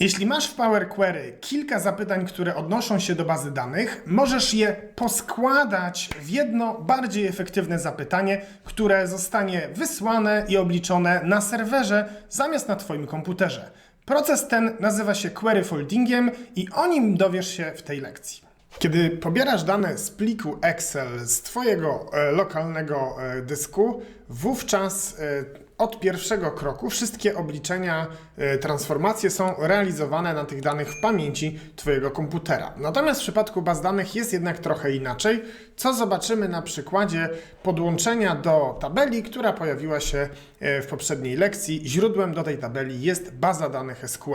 Jeśli masz w Power Query kilka zapytań, które odnoszą się do bazy danych, możesz je poskładać w jedno bardziej efektywne zapytanie, które zostanie wysłane i obliczone na serwerze zamiast na Twoim komputerze. Proces ten nazywa się query foldingiem i o nim dowiesz się w tej lekcji. Kiedy pobierasz dane z pliku Excel z Twojego e, lokalnego e, dysku, wówczas e, od pierwszego kroku wszystkie obliczenia, e, transformacje są realizowane na tych danych w pamięci Twojego komputera. Natomiast w przypadku baz danych jest jednak trochę inaczej, co zobaczymy na przykładzie podłączenia do tabeli, która pojawiła się e, w poprzedniej lekcji. Źródłem do tej tabeli jest baza danych SQL.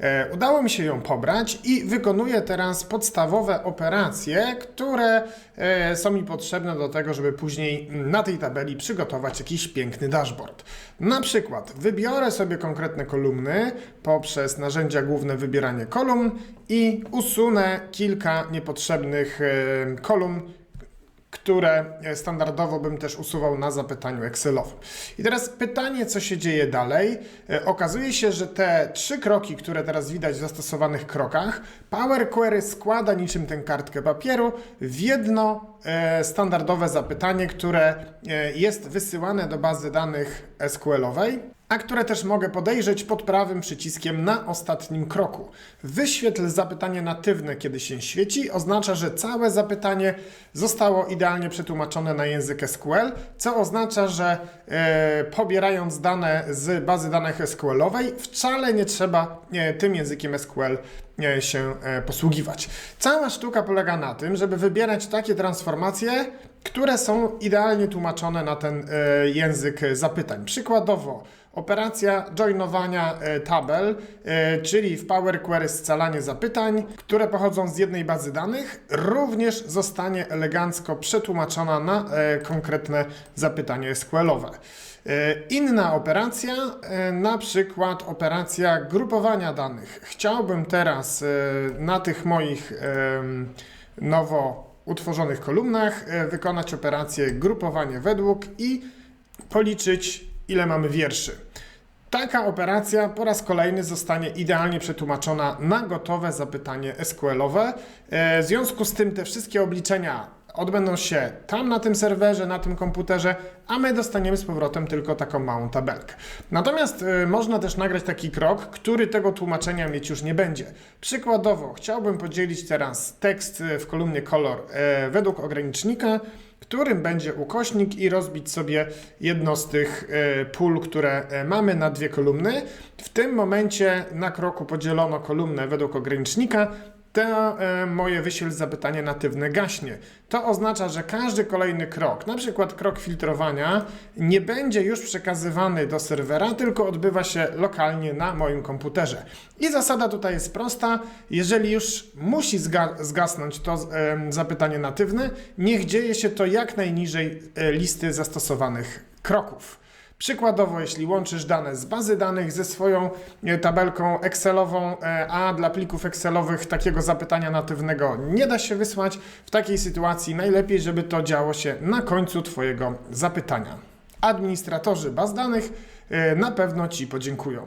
E, Udało mi się ją pobrać i wykonuję teraz podstawowe operacje, które są mi potrzebne do tego, żeby później na tej tabeli przygotować jakiś piękny dashboard. Na przykład wybiorę sobie konkretne kolumny poprzez narzędzia główne wybieranie kolumn i usunę kilka niepotrzebnych kolumn, które standardowo bym też usuwał na zapytaniu Excelowym. I teraz pytanie, co się dzieje dalej. E, Okazuje się, że te trzy kroki, które teraz widać w zastosowanych krokach, Power Query składa niczym tę kartkę papieru w jedno e, standardowe zapytanie, które e, jest wysyłane do bazy danych SQL-owej a które też mogę podejrzeć pod prawym przyciskiem na ostatnim kroku. Wyświetl zapytanie natywne, kiedy się świeci, oznacza, że całe zapytanie zostało idealnie przetłumaczone na język SQL, co oznacza, że e, pobierając dane z bazy danych SQL-owej, wcale nie trzeba e, tym językiem SQL e, się e, posługiwać. Cała sztuka polega na tym, żeby wybierać takie transformacje, które są idealnie tłumaczone na ten e, język zapytań. Przykładowo, operacja joinowania e, tabel, e, czyli w Power Query scalanie zapytań, które pochodzą z jednej bazy danych, również zostanie elegancko przetłumaczona na konkretne zapytanie SQL-owe. Inna operacja, na przykład operacja grupowania danych. Chciałbym teraz na tych moich nowo utworzonych kolumnach e, wykonać operację grupowanie według i policzyć, ile mamy wierszy. Taka operacja po raz kolejny zostanie idealnie przetłumaczona na gotowe zapytanie SQL-owe. E, W związku z tym te wszystkie obliczenia odbędą się tam na tym serwerze, na tym komputerze, a my dostaniemy z powrotem tylko taką małą tabelkę. Natomiast y, można też nagrać taki krok, który tego tłumaczenia mieć już nie będzie. Przykładowo chciałbym podzielić teraz tekst y, w kolumnie kolor e, według ogranicznika, którym będzie ukośnik i rozbić sobie jedno z tych e, pól, które e, mamy na dwie kolumny. W tym momencie na kroku podzielono kolumnę według ogranicznika, to e, moje wyświetl zapytanie natywne gaśnie. To oznacza, że każdy kolejny krok, na przykład krok filtrowania, nie będzie już przekazywany do serwera, tylko odbywa się lokalnie na moim komputerze. I zasada tutaj jest prosta. Jeżeli już musi zga- zgasnąć to e, zapytanie natywne, niech dzieje się to jak najniżej e, listy zastosowanych kroków. Przykładowo, jeśli łączysz dane z bazy danych ze swoją e, tabelką Excelową, e, a dla plików Excelowych takiego zapytania natywnego nie da się wysłać, w takiej sytuacji najlepiej, żeby to działo się na końcu Twojego zapytania. Administratorzy baz danych e, na pewno Ci podziękują.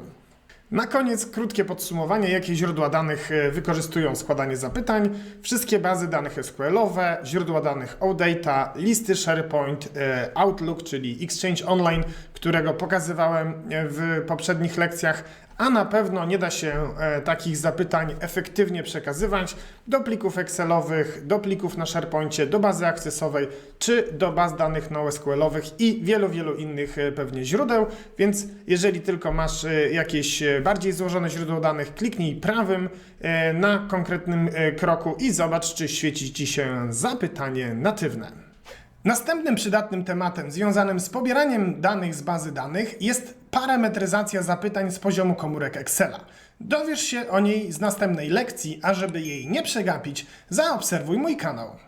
Na koniec krótkie podsumowanie, jakie źródła danych wykorzystują składanie zapytań. Wszystkie bazy danych SQL-owe, źródła danych OData, listy SharePoint, Outlook, czyli Exchange Online, którego pokazywałem e, w poprzednich lekcjach, a na pewno nie da się e, takich zapytań efektywnie przekazywać do plików Excelowych, do plików na SharePoincie, do bazy akcesowej czy do baz danych NoSQL-owych i wielu, wielu innych e, pewnie źródeł. Więc jeżeli tylko masz jakieś bardziej złożone źródło danych, kliknij prawym na konkretnym kroku i zobacz, czy świeci Ci się zapytanie natywne. Następnym przydatnym tematem związanym z pobieraniem danych z bazy danych jest parametryzacja zapytań z poziomu komórek Excela. Dowiesz się o niej z następnej lekcji, a żeby jej nie przegapić, zaobserwuj mój kanał.